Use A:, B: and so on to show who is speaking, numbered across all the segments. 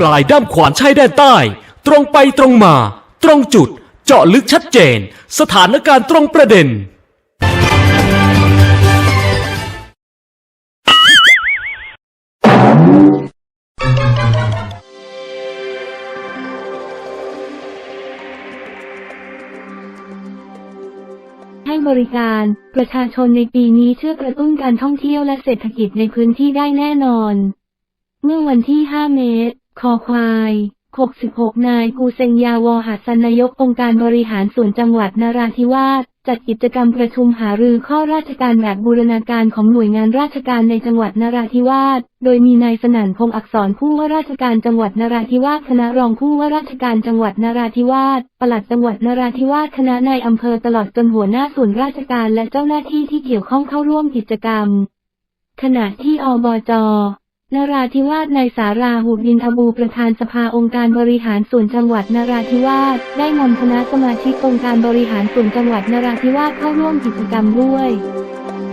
A: ปลายด้ามขวานชายแดนใต้ ตรงไปตรงมา ตรงจุด เจาะลึกชัดเจน สถานการณ์ตรงประเด็น
B: ให้บริการประชาชนในปีนี้เชื่อกระตุ้นการท่องเที่ยวและเศรษฐกิจในพื้นที่ได้แน่นอน เมื่อวันที่ 5 เมษ คอควาย66 นายกูเซงยาวอหัสันนายกองค์การบริหารส่วนจังหวัดนราธิวาสจัดกิจกรรมประชุมหารือข้อราชการแบบบูรณาการของหน่วยงานราชการในจังหวัดนราธิวาส โดยมีนายสนั่นพงษ์อักษรผู้ว่าราชการจังหวัดนราธิวาสคณะรองผู้ว่าราชการจังหวัดนราธิวาส ปลัดจังหวัดนราธิวาส คณะนายอำเภอตลอดจนหัวหน้าส่วนราชการและเจ้าหน้าที่ที่เกี่ยวข้องเข้าร่วมกิจกรรม ขณะที่อบจ นราธิวาสนายสาราหูบินทบูประธานสภาองค์การบริหารส่วนจังหวัดนราธิวาสได้นำคณะสมาชิกองค์การบริหารส่วนจังหวัดนราธิวาสเข้าร่วมกิจกรรมด้วย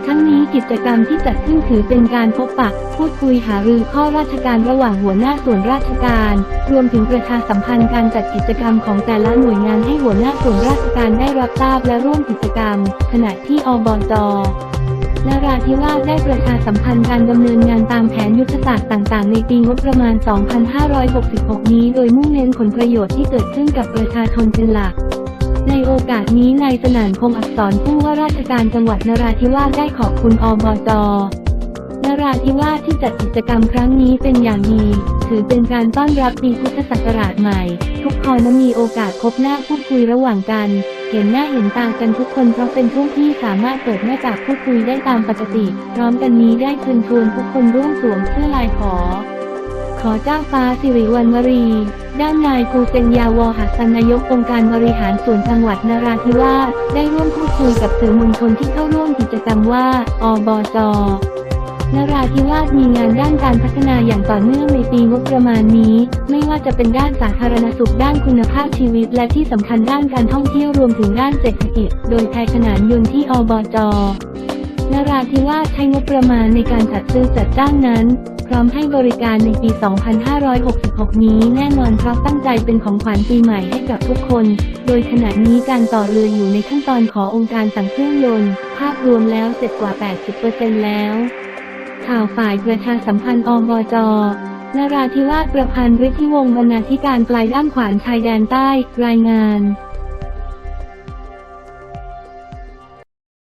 B: ทั้งนี้กิจกรรมที่จัดขึ้นถือเป็นการพบปะพูดคุยหารือข้อราชการระหว่างหัวหน้าส่วนราชการ รวมถึงประชาสัมพันธ์การจัดกิจกรรมของแต่ละหน่วยงานให้หัวหน้าส่วนราชการได้รับทราบและร่วมกิจกรรม ขณะที่อบจ นราธิวาสได้ประชาสัมพันธ์การดำเนินงานตามแผนยุทธศาสตร์ต่างๆ ในปีงบประมาณ 2566 นี้โดยมุ่งเน้นผลประโยชน์ที่เกิดขึ้นกับประชาชนเป็นหลักในโอกาสนี้นายสนานคงอักษรผู้ว่าราชการจังหวัดนราธิวาสได้ขอบคุณอบจนราธิวาสที่จัดกิจกรรมครั้งนี้เป็นอย่างดี ถือเป็นการต้อนรับปีพุทธศักราชใหม่ ทุกคนมีโอกาสพบหน้าพูดคุยระหว่างกัน เห็นหน้าเห็นตากันทุกคนเพราะเป็นช่วงที่สามารถเปิดหน้ากากพูดคุยได้ตามปกติ พร้อมกันนี้ได้เชิญชวนทุกคนร่วมสวมเสื้อลายขอ ขอเจ้าฟ้าสิริวัณวรี ด้านนายกูเซนยาวอหัสันนายกองค์การบริหารส่วนจังหวัดนราธิวาสได้ร่วมพูดคุยกับสื่อมวลชนที่เข้าร่วมกิจกรรมว่า อบจ นราธิวาสมีงานด้านการพัฒนาอย่างต่อเนื่องในปีงบประมาณนี้ ไม่ว่าจะเป็นด้านสาธารณสุขด้านคุณภาพชีวิต และที่สำคัญด้านการท่องเที่ยวรวมถึงด้านเศรษฐกิจ โดยแทยขนานยนต์ที่อบจนราธิวาสใช้งบประมาณในการจัดซื้อจัดจ้างนั้น พร้อมให้บริการในปี 2566 นี้แน่นอนเพราะตั้งใจเป็นของขวัญปีใหม่ให้กับทุกคน โดยขณะนี้การต่อเรืออยู่ในขั้นตอนขอองค์การสั่งเครื่องยนต์ ภาพรวมแล้วเสร็จกว่า 80%แล้ว ข่าวฝ่ายประชาสัมพันธ์อบจนราธิวาสประพันธ์ฤทธิวงศ์บรรณาธิการปลายด้ามขวานชายแดนใต้ รายงาน